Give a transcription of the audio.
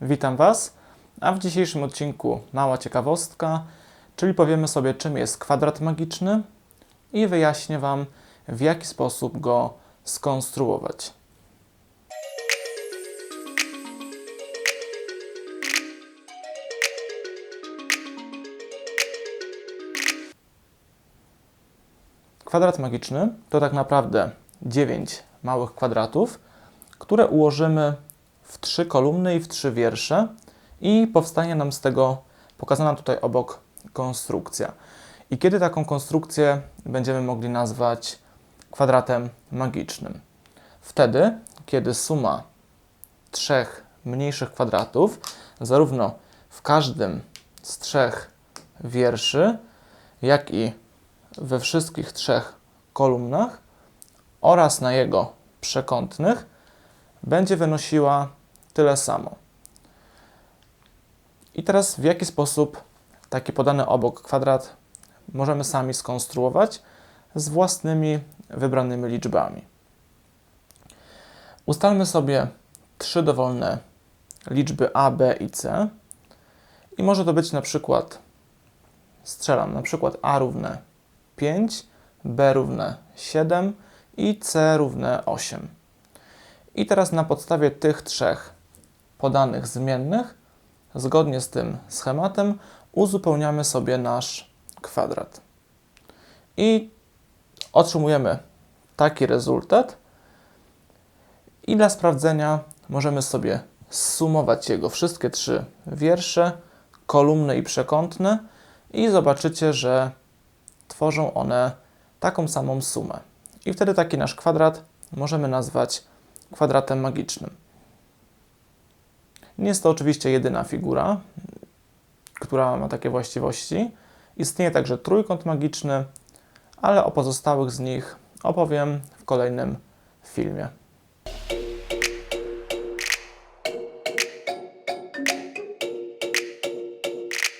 Witam Was, a w dzisiejszym odcinku mała ciekawostka, czyli powiemy sobie czym jest kwadrat magiczny i wyjaśnię Wam w jaki sposób go skonstruować. Kwadrat magiczny to tak naprawdę 9 małych kwadratów, które ułożymy w trzy kolumny i w trzy wiersze i powstanie nam z tego pokazana tutaj obok konstrukcja. I kiedy taką konstrukcję będziemy mogli nazwać kwadratem magicznym? Wtedy, kiedy suma trzech mniejszych kwadratów, zarówno w każdym z trzech wierszy, jak i we wszystkich trzech kolumnach oraz na jego przekątnych będzie wynosiła tyle samo. I teraz w jaki sposób taki podany obok kwadrat możemy sami skonstruować z własnymi wybranymi liczbami. Ustalmy sobie trzy dowolne liczby a, b i c i może to być na przykład strzelam na przykład a równe 5, b równe 7 i c równe 8. I teraz na podstawie tych trzech podanych zmiennych, zgodnie z tym schematem, uzupełniamy sobie nasz kwadrat. I otrzymujemy taki rezultat. I dla sprawdzenia możemy sobie zsumować jego wszystkie trzy wiersze, kolumny i przekątne i zobaczycie, że tworzą one taką samą sumę. I wtedy taki nasz kwadrat możemy nazwać kwadratem magicznym. Nie jest to oczywiście jedyna figura, która ma takie właściwości. Istnieje także trójkąt magiczny, ale o pozostałych z nich opowiem w kolejnym filmie.